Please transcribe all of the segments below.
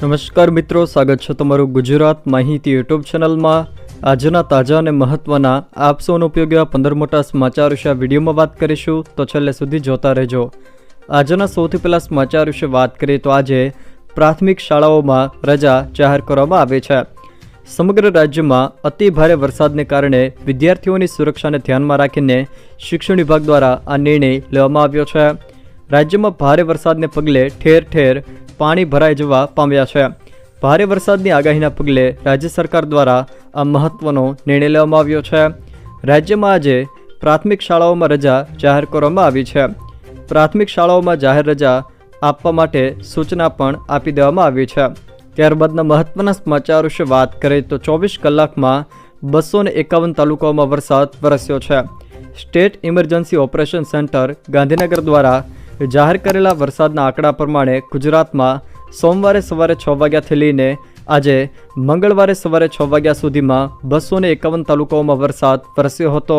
નમસ્કાર મિત્રો, સ્વાગત છે તમારું ગુજરાત માહિતી યુટ્યુબ ચેનલમાં. આજના તાજા અને મહત્વના આપસોનો ઉપયોગ એવા પંદર મોટા સમાચાર વિશે વિડીયોમાં વાત કરીશું. તો છેલ્લે સુધી જોતા રહેજો. આજના સૌથી પહેલાં સમાચાર વિશે વાત કરીએ તો આજે પ્રાથમિક શાળાઓમાં રજા જાહેર કરવામાં આવી છે. સમગ્ર રાજ્યમાં અતિ ભારે વરસાદને કારણે વિદ્યાર્થીઓની સુરક્ષાને ધ્યાનમાં રાખીને શિક્ષણ વિભાગ દ્વારા આ નિર્ણય લેવામાં આવ્યો છે. રાજ્યમાં ભારે વરસાદને પગલે ઠેર ઠેર પાણી ભરાઈ જવા પામ્યા છે. ભારે વરસાદની આગાહીના પગલે રાજ્ય સરકાર દ્વારા આ મહત્વનો નિર્ણય લેવામાં આવ્યો છે. રાજ્યમાં આજે પ્રાથમિક શાળાઓમાં રજા જાહેર કરવામાં આવી છે. પ્રાથમિક શાળાઓમાં જાહેર રજા આપવા માટે સૂચના પણ આપી દેવામાં આવી છે. ત્યારબાદના મહત્વના સમાચાર વિશે વાત કરીએ તો ચોવીસ કલાકમાં બસો ને એકાવન તાલુકાઓમાં વરસાદ વરસ્યો છે. State emergency operation centre Gandhinagar દ્વારા જાહેર કરેલા વરસાદના આંકડા પ્રમાણે ગુજરાતમાં સોમવારે સવારે છ વાગ્યાથી લઈને આજે મંગળવારે સવારે છ વાગ્યા સુધીમાં બસો ને એકાવન તાલુકાઓમાં વરસાદ વરસ્યો હતો,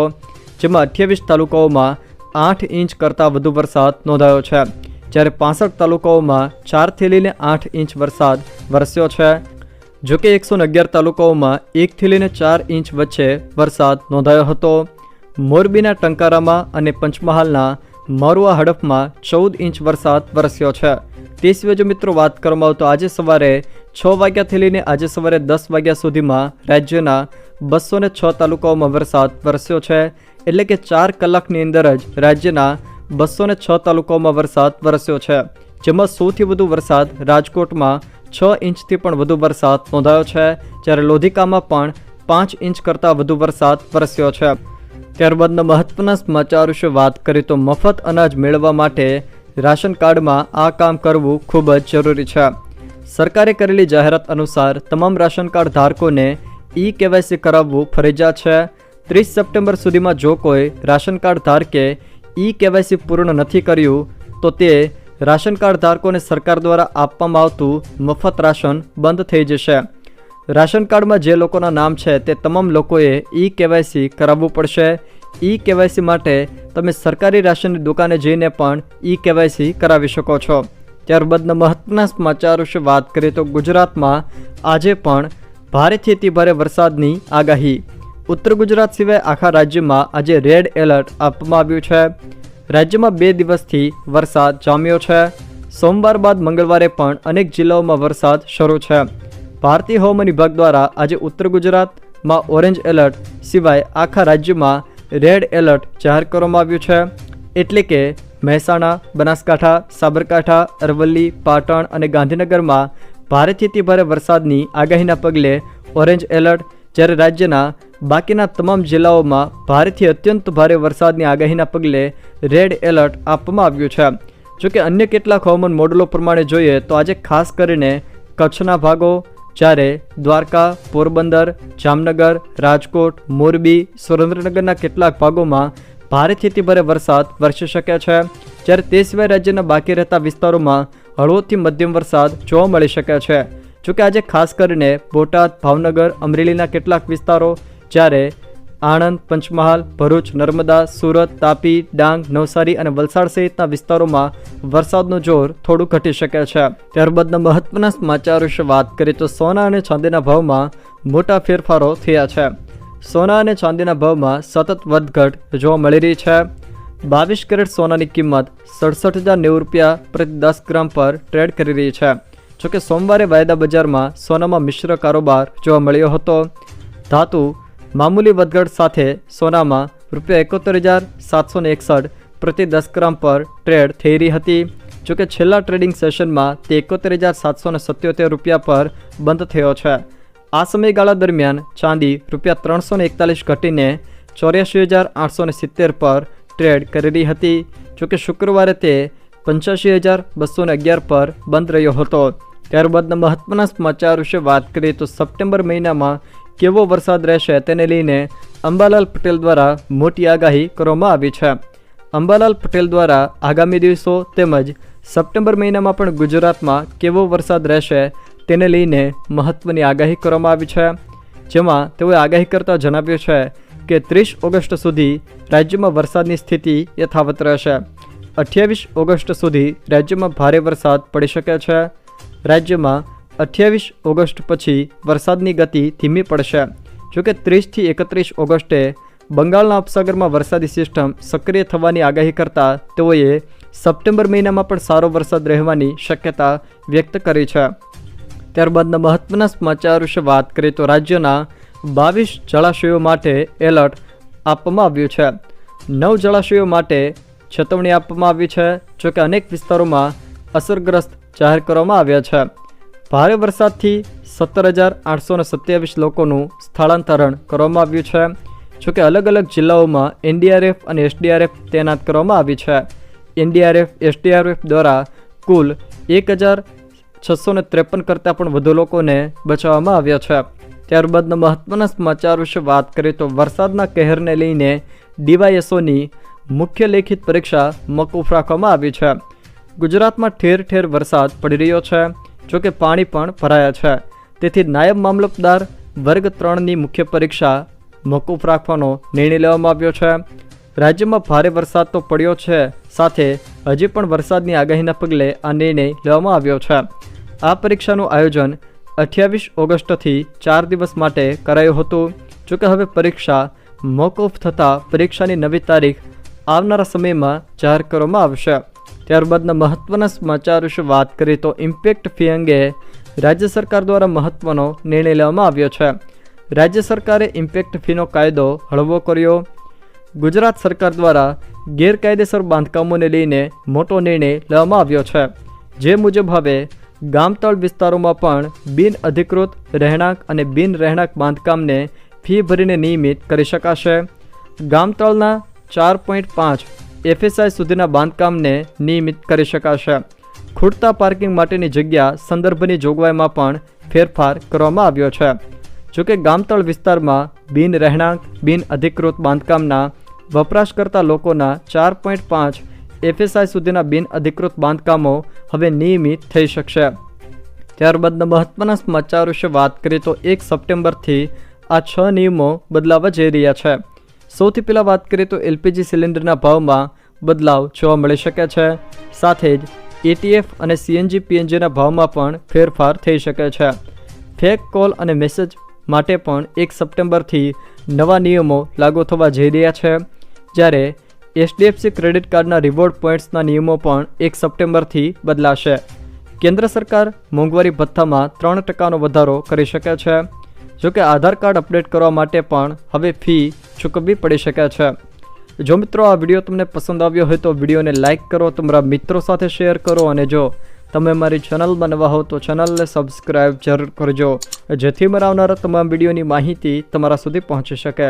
જેમાં અઠ્યાવીસ તાલુકાઓમાં આઠ ઇંચ કરતાં વધુ વરસાદ નોંધાયો છે. જ્યારે પાસઠ તાલુકાઓમાં ચારથી લઈને આઠ ઇંચ વરસાદ વરસ્યો છે. જોકે એકસો અગિયાર તાલુકાઓમાં એકથી લઈને ચાર ઇંચ વચ્ચે વરસાદ નોંધાયો હતો. મોરબીના ટંકારામાં અને પંચમહાલના મરુઆ હડફમાં ચૌદ ઇંચ વરસાદ વરસ્યો છે. તે સિવાય જો મિત્રો વાત કરવામાં આવે તો આજે સવારે છ વાગ્યાથી લઈને આજે સવારે દસ વાગ્યા સુધીમાં રાજ્યના બસો ને છ તાલુકાઓમાં વરસાદ વરસ્યો છે. એટલે કે ચાર કલાકની અંદર જ રાજ્યના બસો ને છ તાલુકાઓમાં વરસાદ વરસ્યો છે. જેમાં સૌથી વધુ વરસાદ રાજકોટમાં છ ઇંચથી પણ વધુ વરસાદ નોંધાયો છે. જ્યારે લોધિકામાં પણ પાંચ ઇંચ કરતાં વધુ વરસાદ વરસ્યો છે. ત્યારબાદના મહત્વના સમાચાર વિશે વાત કરીએ તો મફત અનાજ મેળવવા માટે રાશન કાર્ડમાં આ કામ કરવું ખૂબ જ જરૂરી છે. સરકારે કરેલી જાહેરાત અનુસાર તમામ રાશન કાર્ડ ધારકોને ઈ કેવાયસી કરાવવું ફરજિયાત છે. ત્રીસ સપ્ટેમ્બર સુધીમાં જો કોઈ રાશન કાર્ડ ધારકે ઈ કેવાયસી પૂર્ણ નથી કર્યું, તો તે રાશન કાર્ડ ધારકોને સરકાર દ્વારા આપવામાં આવતું મફત રાશન બંધ થઈ જશે. રાશન કાર્ડમાં જે લોકોના નામ છે તે તમામ લોકોએ ઈ કેવાયસી કરાવવું પડશે. ઈ કેવાયસી માટે તમે સરકારી રાશનની દુકાને જઈને પણ ઈ કેવાયસી કરાવી શકો છો. ત્યારબાદના મહત્વના સમાચાર વિશે વાત કરીએ તો ગુજરાતમાં આજે પણ ભારેથી અતિભારે વરસાદની આગાહી. ઉત્તર ગુજરાત સિવાય આખા રાજ્યમાં આજે રેડ એલર્ટ આપવામાં આવ્યું છે. રાજ્યમાં બે દિવસથી વરસાદ જામ્યો છે. સોમવાર બાદ મંગળવારે પણ અનેક જિલ્લાઓમાં વરસાદ શરૂ છે. ભારતીય હવામાન વિભાગ દ્વારા આજે ઉત્તર ગુજરાતમાં ઓરેન્જ એલર્ટ સિવાય આખા રાજ્યમાં રેડ એલર્ટ જાહેર કરવામાં આવ્યું છે. એટલે કે મહેસાણા, બનાસકાંઠા, સાબરકાંઠા, અરવલ્લી, પાટણ અને ગાંધીનગરમાં ભારેથી અતિ ભારે વરસાદની આગાહીના પગલે ઓરેન્જ એલર્ટ જ્યારે રાજ્યના બાકીના તમામ જિલ્લાઓમાં ભારેથી અત્યંત ભારે વરસાદની આગાહીના પગલે રેડ એલર્ટ આપવામાં આવ્યું છે. જોકે અન્ય કેટલાક હવામાન મોડલો પ્રમાણે જોઈએ તો આજે ખાસ કરીને કચ્છના ભાગો જ્યારે દ્વારકા, પોરબંદર, જામનગર, રાજકોટ, મોરબી, સુરેન્દ્રનગરના કેટલાક ભાગોમાં ભારેથી અતિભારે વરસાદ વરસી શકે છે. જ્યારે તે સિવાય રાજ્યના બાકી રહેતા વિસ્તારોમાં હળવોથી મધ્યમ વરસાદ જોવા મળી શકે છે. જોકે આજે ખાસ કરીને બોટાદ, ભાવનગર, અમરેલીના કેટલાક વિસ્તારો જ્યારે આણંદ, પંચમહાલ, ભરૂચ, નર્મદા, સુરત, તાપી, ડાંગ, નવસારી અને વલસાડ સહિતના વિસ્તારોમાં વરસાદનું જોર થોડું ઘટી શકે છે. ત્યારબાદના મહત્વના સમાચાર વિશે વાત કરીએ તો સોના અને ચાંદીના ભાવમાં મોટા ફેરફારો થયા છે. સોના અને ચાંદીના ભાવમાં સતત વધઘટ જોવા મળી રહી છે. બાવીસ કેરેટ સોનાની કિંમત સડસઠ હજાર નેવું રૂપિયા પ્રતિ દસ ગ્રામ પર ટ્રેડ કરી રહી છે. જોકે સોમવારે વાયદા બજારમાં સોનામાં મિશ્ર કારોબાર જોવા મળ્યો હતો. ધાતુ મામૂલી વધઘટ સાથે સોનામાં રૂપિયા એકોતેર હજાર સાતસો એકસઠ પ્રતિ દસ ગ્રામ પર ટ્રેડ થઈ રહી હતી. જોકે છેલ્લા ટ્રેડિંગ સેશનમાં તે એકોતેર હજાર સાતસો સત્યોતેર રૂપિયા પર બંધ થયો છે. આ સમયગાળા દરમિયાન ચાંદી રૂપિયા ત્રણસો એકતાલીસ ઘટીને ચોર્યાસી હજાર આઠસો સિત્તેર પર ટ્રેડ કરી રહી હતી. જોકે શુક્રવારે તે પંચ્યાસી હજાર બસો અગિયાર પર બંધ રહ્યો હતો. ત્યારબાદના મહત્વના સમાચાર વિશે વાત કરીએ તો સપ્ટેમ્બર મહિનામાં કેવો વરસાદ રહેશે તેને લઈને અંબાલાલ પટેલ દ્વારા મોટી આગાહી કરવામાં આવી છે. અંબાલાલ પટેલ દ્વારા આગામી દિવસો તેમજ સપ્ટેમ્બર મહિનામાં પણ ગુજરાતમાં કેવો વરસાદ રહેશે તેને લઈને મહત્ત્વની આગાહી કરવામાં આવી છે. જેમાં તેઓએ આગાહી કરતાં જણાવ્યું છે કે ત્રીસ ઓગસ્ટ સુધી રાજ્યમાં વરસાદની સ્થિતિ યથાવત રહેશે. અઠ્યાવીસ ઓગસ્ટ સુધી રાજ્યમાં ભારે વરસાદ પડી શકે છે. રાજ્યમાં અઠ્યાવીસ ઓગસ્ટ પછી વરસાદની ગતિ ધીમી પડશે. જોકે ત્રીસથી એકત્રીસ ઓગસ્ટે બંગાળના ઉપસાગરમાં વરસાદી સિસ્ટમ સક્રિય થવાની આગાહી કરતાં તેઓએ સપ્ટેમ્બર મહિનામાં પણ સારો વરસાદ રહેવાની શક્યતા વ્યક્ત કરી છે. ત્યારબાદના મહત્વના સમાચાર વિશે વાત કરીએ તો રાજ્યના બાવીસ જળાશયો માટે એલર્ટ આપવામાં આવ્યું છે. નવ જળાશયો માટે ચેતવણી આપવામાં આવી છે, જોકે અનેક વિસ્તારોમાં અસરગ્રસ્ત જાહેર કરવામાં આવ્યા છે. ભારે વરસાદથી સત્તર હજાર આઠસો સત્યાવીસ લોકોનું સ્થળાંતરણ કરવામાં આવ્યું છે જોકે અલગ અલગ જિલ્લાઓમાં એનડીઆરએફ અને એસડીઆરએફ તૈનાત કરવામાં આવી છે. એનડીઆરએફ, એસડીઆરએફ દ્વારા કુલ એક હજાર છસો ને ત્રેપન કરતાં પણ વધુ લોકોને બચાવવામાં આવ્યા છે. ત્યારબાદના મહત્વના સમાચાર વિશે વાત કરીએ તો વરસાદના કહેરને લઈને ડીવાયએસઓની મુખ્ય લેખિત પરીક્ષા મોકૂફ રાખવામાં આવી છે. ગુજરાતમાં ઠેર ઠેર વરસાદ પડી રહ્યો છે. જોકે પાણી પણ ભરાયા છે. તેથી નાયબ મામલતદાર વર્ગ ત્રણની મુખ્ય પરીક્ષા મોકૂફ રાખવાનો નિર્ણય લેવામાં આવ્યો છે. રાજ્યમાં ભારે વરસાદ તો પડ્યો છે, સાથે હજી પણ વરસાદની આગાહીના પગલે આ નિર્ણય લેવામાં આવ્યો છે. આ પરીક્ષાનું આયોજન અઠ્યાવીસ ઓગસ્ટથી ચાર દિવસ માટે કરાયું હતું. જોકે હવે પરીક્ષા મોકૂફ થતાં પરીક્ષાની નવી તારીખ આવનારા સમયમાં જાહેર કરવામાં આવશે. ત્યારબાદના મહત્વના સમાચાર વિશે વાત કરીએ તો ઇમ્પેક્ટ ફી અંગે રાજ્ય સરકાર દ્વારા મહત્વનો નિર્ણય લેવામાં આવ્યો છે. રાજ્ય સરકારે ઇમ્પેક્ટ ફીનો કાયદો હળવો કર્યો. ગુજરાત સરકાર દ્વારા ગેરકાયદેસર બાંધકામોને લઈને મોટો નિર્ણય લેવામાં આવ્યો છે. જે મુજબ હવે ગામતળ વિસ્તારોમાં પણ બિન અધિકૃત રહેણાંક અને બિન રહેણાંક બાંધકામને ફી ભરીને નિયમિત કરી શકાશે. ગામતળના ચાર પોઈન્ટ પાંચ એફએસઆઈ સુધીના બાંધકામને નિયમિત કરી શકાશે. ખૂટતા પાર્કિંગ માટેની જગ્યા સંદર્ભની જોગવાઈમાં પણ ફેરફાર કરવામાં આવ્યો છે. જોકે ગામતળ વિસ્તારમાં બિન રહેણાંક, બિન અધિકૃત બાંધકામના વપરાશકર્તા લોકોના ચાર પોઈન્ટ પાંચ એફએસઆઈ સુધીના બિન અધિકૃત બાંધકામો હવે નિયમિત થઈ શકશે. ત્યારબાદના મહત્વના સમાચાર વિશે વાત કરીએ તો એક સપ્ટેમ્બરથી આ છ નિયમો બદલાવા જઈ રહ્યા છે. સૌથી પહેલાં વાત કરીએ તો એલપીજી સિલિન્ડરના ભાવમાં બદલાવ જોવા મળી શકે છે. સાથે જ એટીએફ અને સીએનજી પીએનજીના ભાવમાં પણ ફેરફાર થઈ શકે છે. ફેક કોલ અને મેસેજ માટે પણ એક સપ્ટેમ્બરથી નવા નિયમો લાગુ થવા જઈ રહ્યા છે. જ્યારે એચડીએફસી ક્રેડિટ કાર્ડના રિવોર્ડ પોઈન્ટ્સના નિયમો પણ એક સપ્ટેમ્બરથી બદલાશે. કેન્દ્ર સરકાર મોંઘવારી ભથ્થામાં ત્રણ ટકાનો વધારો કરી શકે છે. જોકે આધાર કાર્ડ અપડેટ કરવા માટે પણ હવે ફી ચૂકવવી પડી શકે છે. જો મિત્રો આ વીડિયો તમને પસંદ આવ્યો હોય તો વિડીયોને લાઇક કરો, તમારા મિત્રો સાથે શેર કરો અને જો તમે મારી ચેનલ બનવા હો તો ચેનલને સબસ્ક્રાઈબ જરૂર કરજો, જેથી મારા આવનારા તમામ વિડીયોની માહિતી તમારા સુધી પહોંચી શકે.